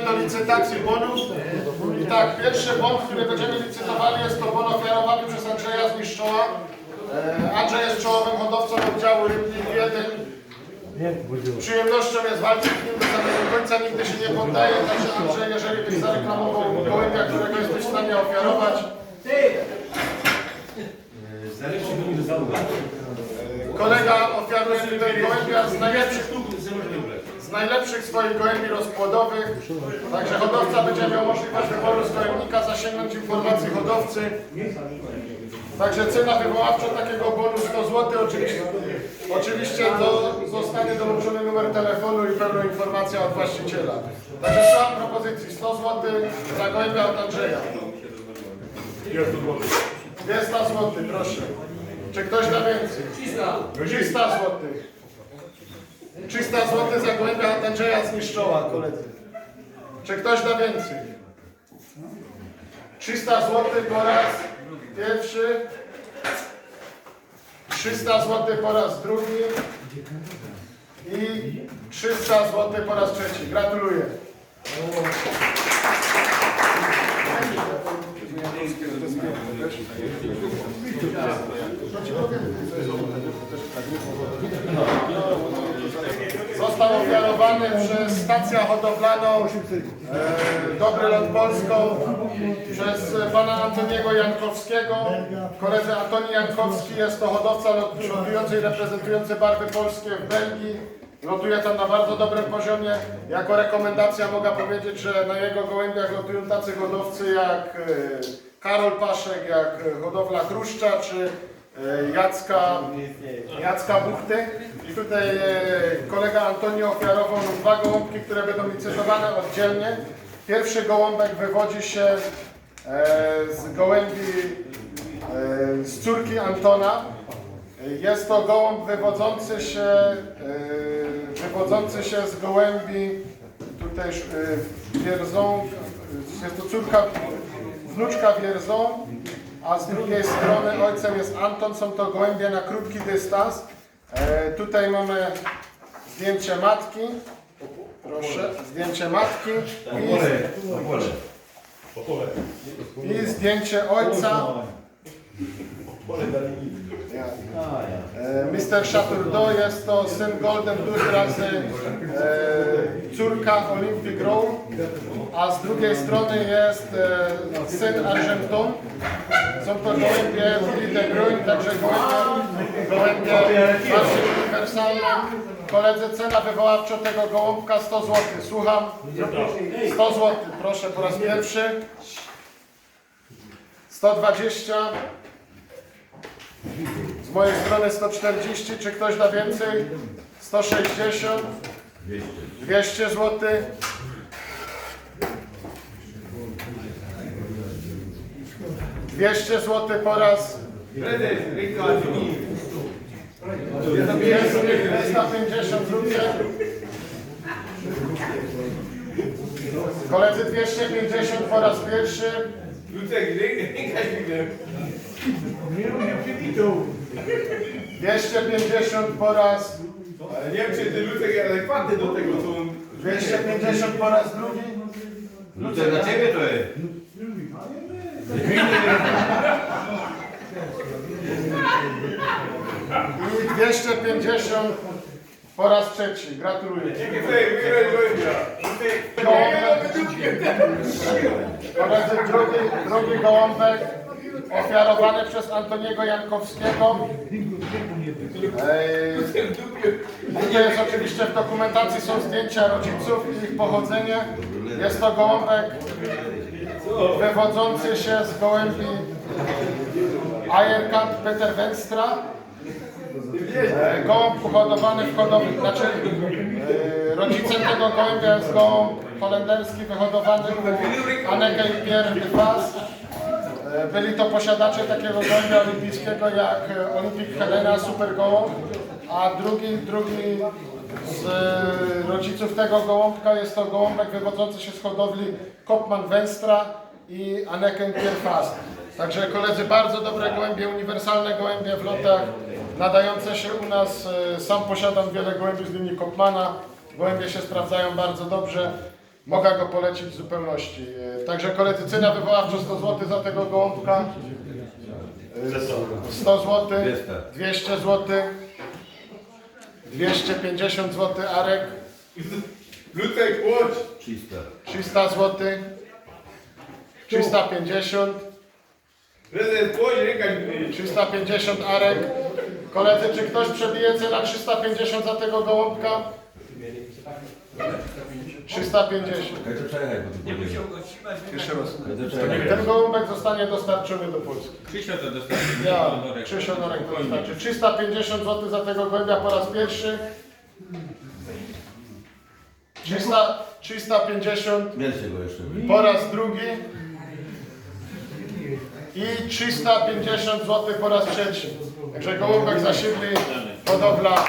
do licytacji bonów. I tak, pierwszy bon, który będziemy licytowali jest to bon ofiarowany przez Andrzeja z Miszczoła. E, Andrzej jest czołowym hodowcą oddziału Rybnik 1. Przyjemnością jest walczyć z nim do końca, nigdy się nie poddaje, także Andrzej, jeżeli byś zareklamował gołębia, którego jesteś w stanie ofiarować, mi załogi. kolega ofiaruje tutaj gołębia z najlepszych najlepszych swoich gołębi rozpłodowych. Także hodowca będzie miał możliwość wyboru z gołębnika, zasięgnąć informacji hodowcy. Także cena wywoławcza takiego bonu 100 zł. Oczywiście, oczywiście do, zostanie dołączony numer telefonu i pełna informacja od właściciela. Także słucham propozycji 100 zł za gołębia od Andrzeja. 200 zł, proszę. Czy ktoś da więcej? 300 zł. 300 zł za gołębia od Andrzeja zniszczoła, koledzy. Czy ktoś da więcej? 300 zł po raz pierwszy. 300 zł po raz drugi. I 300 zł po raz trzeci. Gratuluję. Został ofiarowany przez stację hodowlaną e, Dobry Lot Polską przez pana Antoniego Jankowskiego. Koledzy Antoni Jankowski jest to hodowca lot- lotujący i reprezentujący barwy polskie w Belgii. Lotuje tam na bardzo dobrym poziomie. Jako rekomendacja mogę powiedzieć, że na jego gołębiach lotują tacy hodowcy jak e, Karol Paszek, jak hodowla Chruszcza czy Jacka, Jacka Buchty. I tutaj e, kolega Antonio ofiarował dwa gołąbki, które będą licytowane oddzielnie. Pierwszy gołąbek wywodzi się e, z gołębi e, z córki Antona. Jest to gołąb wywodzący się, e, wywodzący się z gołębi tutaj e, wierzą, jest to córka, wnuczka wierzą, a z drugiej strony ojcem jest Anton, są to gołębie na krótki dystans. E, tutaj mamy zdjęcie matki, proszę, zdjęcie matki i, i zdjęcie ojca. E, Mr. Chateaudo jest to syn Golden Blue razy e, córka Olympic Row, a z drugiej strony jest e, syn Argenton. Są to gołębie Willy de Bruyne, także gołębie, gołębie bardziej uniwersalne. Koledzy, cena wywoławcza tego gołąbka 100 zł. Słucham. 100 zł, proszę po raz pierwszy. 120. Z mojej strony 140, czy ktoś da więcej? 160, 200 zł. Dwieście zł po raz 250 zł. Koledzy 250 po raz pierwszy. Lucek, rękaś widzę. 250 po raz Ale nie wiem, czy ty Lucek jest adekwatny do tego, co on... 250 po raz drugi. Lucek dla ciebie to jest. I 250 po raz trzeci. Gratuluję. Koledzy, drugi, drugi gołąbek ofiarowany przez Antoniego Jankowskiego. Ej, Tutaj jest oczywiście w dokumentacji są zdjęcia rodziców i ich pochodzenie. Jest to gołąbek wywodzący się z gołębi Eierkamp Peter Wenstra. Gołąb uhodowany w hodowli, znaczy e, rodzicem tego gołębia jest gołąb holenderski wyhodowany u Anneke i Pierre de Vaz. E, Byli to posiadacze takiego gołębia olimpijskiego jak e, Helena, super gołąb, a drugi, drugi z e, rodziców tego gołąbka jest to gołąbek wywodzący się z hodowli Kopman Wenstra i Anneken Pierfast. Także koledzy, bardzo dobre gołębie, uniwersalne gołębie w lotach, nadające się u nas. e, Sam posiadam wiele gołębi z linii Kopmana. Gołębie się sprawdzają bardzo dobrze. mogę go polecić w zupełności. E, Także koledzy, cena wywoławcza 100 zł za tego gołąbka. E, 100 zł, 200 zł, 250 zł Arek, Lutek, łódź! 300. 300 zł, 350, Prezydent, łódź, ręka mi 350 Arek. Koledzy, czy ktoś przebije cenę 350 za tego gołąbka? 350. Kaj to przejechać, bo tu nie Jeszcze raz. To. Ten gołąbek zostanie dostarczony do Polski. Krzysia to dostanie. Ja, Krzysio Norek to wystarczy. 350 zł za tego gołębia po raz pierwszy. 300, 350 Więcej go jeszcze. po raz drugi. I 350 zł po raz trzeci. Także gołąbek zasiedli, hodowla.